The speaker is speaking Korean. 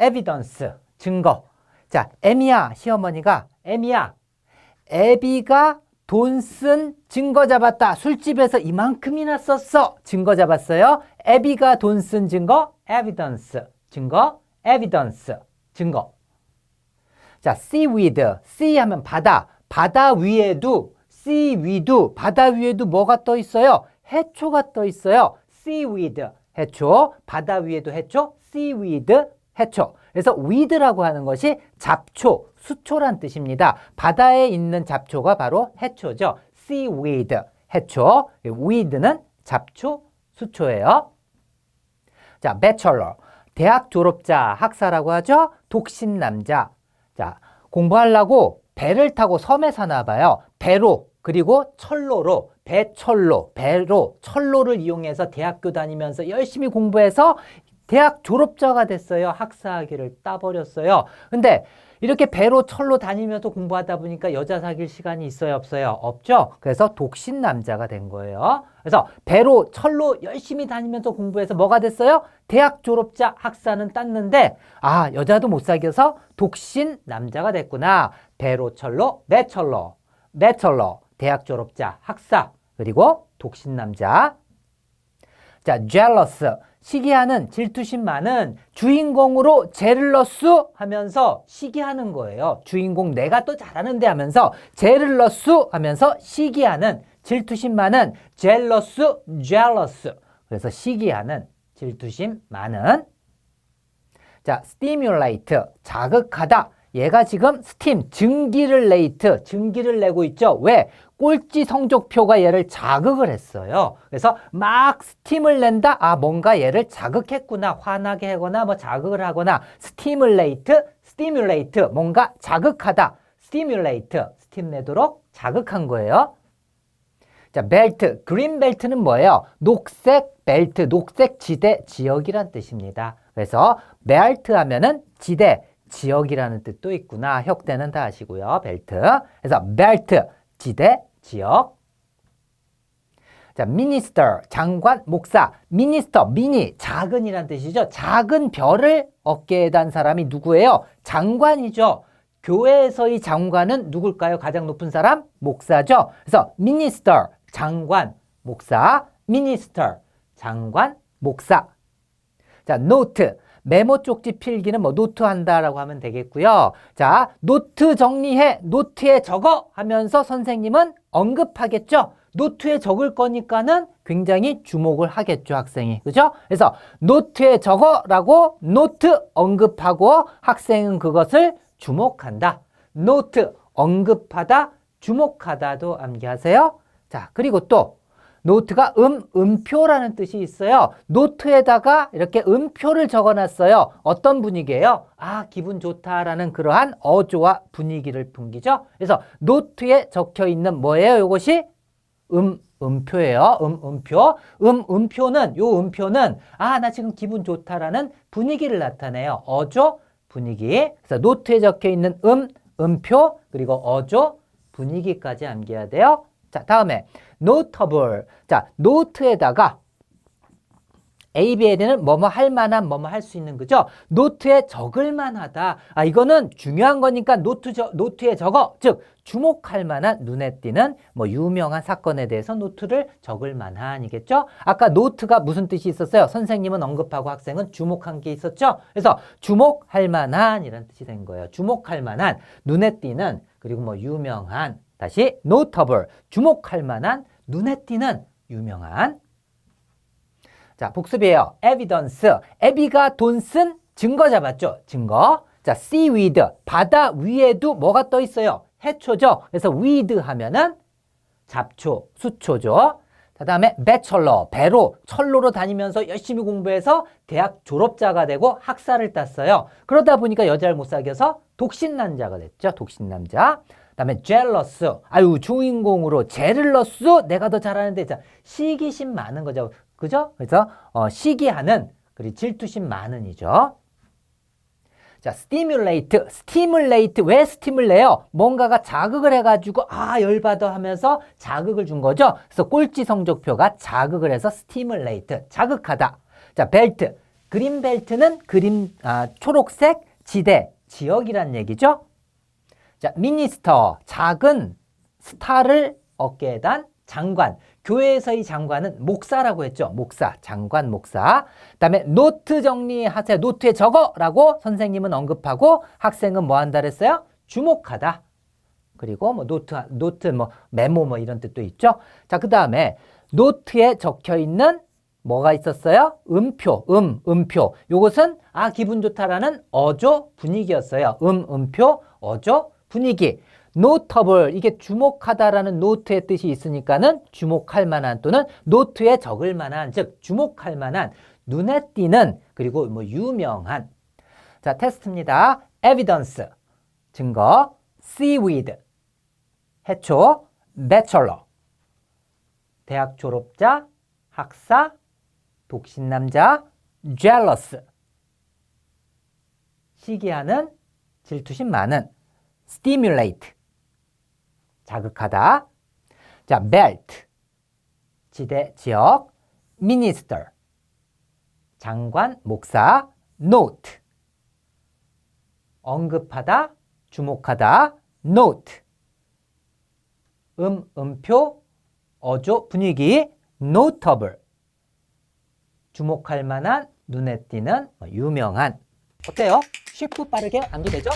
evidence, 증거. 자, 에미야, 시어머니가, 에미야, 애비가 돈 쓴 증거 잡았다. 술집에서 이만큼이나 썼어. 증거 잡았어요. 애비가 돈 쓴 증거, evidence, 증거, evidence, 증거. 자, seaweed, sea 하면 바다. 바다 위에도, sea 위도, 바다 위에도 뭐가 떠 있어요? 해초가 떠 있어요. seaweed, 해초. 바다 위에도 해초, seaweed, 해초. 그래서 weed라고 하는 것이 잡초, 수초란 뜻입니다. 바다에 있는 잡초가 바로 해초죠. seaweed, 해초. weed는 잡초, 수초예요. 자, bachelor. 대학 졸업자, 학사라고 하죠. 독신 남자. 자, 공부하려고 배를 타고 섬에 사나 봐요. 배로 그리고 철로로 배철로 배로 철로를 이용해서 대학교 다니면서 열심히 공부해서 대학 졸업자가 됐어요. 학사학위를 따버렸어요. 근데 이렇게 배로 철로 다니면서 공부하다 보니까 여자 사귈 시간이 있어요, 없어요? 없죠? 그래서 독신 남자가 된 거예요. 그래서 배로 철로 열심히 다니면서 공부해서 뭐가 됐어요? 대학 졸업자 학사는 땄는데 아, 여자도 못 사귀어서 독신 남자가 됐구나. 배로 철로 매철로 매철로 대학 졸업자 학사 그리고 독신 남자 자, jealous. 시기하는 질투심 많은 주인공으로 제를러스 하면서 시기하는 거예요. 주인공 내가 또 잘하는데 하면서 제를러스 하면서 시기하는 질투심 많은 jealous, jealous. 그래서 시기하는 질투심 많은 자, stimulate. 자극하다. 얘가 지금 스팀, 증기를 레이트, 증기를 내고 있죠. 왜? 꼴찌 성적표가 얘를 자극을 했어요. 그래서 막 스팀을 낸다? 아, 뭔가 얘를 자극했구나. 화나게 하거나 뭐 자극을 하거나 스티뮬레이트, 스티뮬레이트, 뭔가 자극하다. 스티뮬레이트, 스팀 내도록 자극한 거예요. 자, 벨트, 그린 벨트는 뭐예요? 녹색 벨트, 녹색 지대 지역이란 뜻입니다. 그래서 벨트 하면은 지대, 지역이라는 뜻도 있구나. 혁대는 다 아시고요. 벨트. 그래서 벨트, 지대, 지역. 자, 미니스터, 장관, 목사. 미니스터, 미니, 작은이란 뜻이죠. 작은 별을 어깨에 단 사람이 누구예요? 장관이죠. 교회에서의 장관은 누굴까요? 가장 높은 사람? 목사죠. 그래서 미니스터, 장관, 목사, 미니스터, 장관, 목사. 자, 노트. 메모 쪽지 필기는 뭐 노트 한다라고 하면 되겠고요. 자, 노트 정리해. 노트에 적어 하면서 선생님은 언급하겠죠. 노트에 적을 거니까는 굉장히 주목을 하겠죠, 학생이. 그죠? 그래서 노트에 적어라고 노트 언급하고 학생은 그것을 주목한다. 노트 언급하다, 주목하다도 암기하세요. 자, 그리고 또 노트가 음, 음표라는 뜻이 있어요. 노트에다가 이렇게 음표를 적어놨어요. 어떤 분위기예요? 아, 기분 좋다라는 그러한 어조와 분위기를 풍기죠. 그래서 노트에 적혀 있는 뭐예요? 이것이 음, 음표예요. 음, 음표. 음, 음표는, 요 음표는, 아, 나 지금 기분 좋다라는 분위기를 나타내요. 어조, 분위기. 그래서 노트에 적혀 있는 음, 음표, 그리고 어조, 분위기까지 암기해야 돼요. 자, 다음에 notable. 자, 노트에다가 A, B, L은 뭐뭐 할 만한, 뭐뭐 할 수 있는 거죠? 노트에 적을 만하다. 아, 이거는 중요한 거니까 노트 저, 노트에 적어. 즉, 주목할 만한 눈에 띄는 뭐 유명한 사건에 대해서 노트를 적을 만한이겠죠? 아까 노트가 무슨 뜻이 있었어요? 선생님은 언급하고 학생은 주목한 게 있었죠? 그래서 주목할 만한 이런 뜻이 된 거예요. 주목할 만한, 눈에 띄는, 그리고 뭐 유명한, 다시 notable, 주목할 만한, 눈에 띄는 유명한 자, 복습이에요. evidence. 에비가 돈 쓴 증거 잡았죠. 증거. 자, seaweed. 바다 위에도 뭐가 떠 있어요? 해초죠. 그래서 weed 하면은 잡초, 수초죠. 그 다음에 bachelor, 배로, 철로로 다니면서 열심히 공부해서 대학 졸업자가 되고 학사를 땄어요. 그러다 보니까 여자를 못 사귀어서 독신남자가 됐죠. 독신남자. 그 다음에 jealous. 아유, 주인공으로 jealous. 내가 더 잘하는데. 자, 시기심 많은 거죠. 그죠? 그래서 어, 시기하는 그리고 질투심 많은이죠. 자, stimulate, stimulate 왜 내요? 뭔가가 자극을 해가지고 아 열받아 하면서 자극을 준 거죠. 그래서 꼴찌 성적표가 자극을 해서 stimulate, 자극하다. 자, 그린 벨트는 그린 아, 초록색 지대 지역이란 얘기죠. 자, 미니스터 작은 스타를 어깨에 단 장관. 교회에서의 장관은 목사라고 했죠. 목사, 장관, 목사. 그다음에 노트 정리하세요. 노트에 적어라고 선생님은 언급하고 학생은 뭐 한다 그랬어요? 주목하다. 그리고 뭐 노트 노트 뭐 메모 뭐 이런 뜻도 있죠. 자, 그다음에 노트에 적혀 있는 뭐가 있었어요? 음표, 음, 음표. 요것은 아 기분 좋다라는 어조 분위기였어요. 음, 음표, 어조 분위기. 노터블 이게 주목하다라는 노트의 뜻이 있으니까는 주목할 만한 또는 노트에 적을 만한 즉 주목할 만한 눈에 띄는 그리고 뭐 유명한 자 테스트입니다. evidence 증거 seaweed 해초 bachelor 대학 졸업자 학사 독신 남자 jealous 시기하는 질투심 많은 stimulate 자극하다. 자 belt. 지대 지역. minister. 장관 목사. note. 언급하다 주목하다. note. 음 음표 어조 분위기. notable. 주목할 만한 눈에 띄는 뭐 유명한. 어때요? 쉽고 빠르게 암기되죠?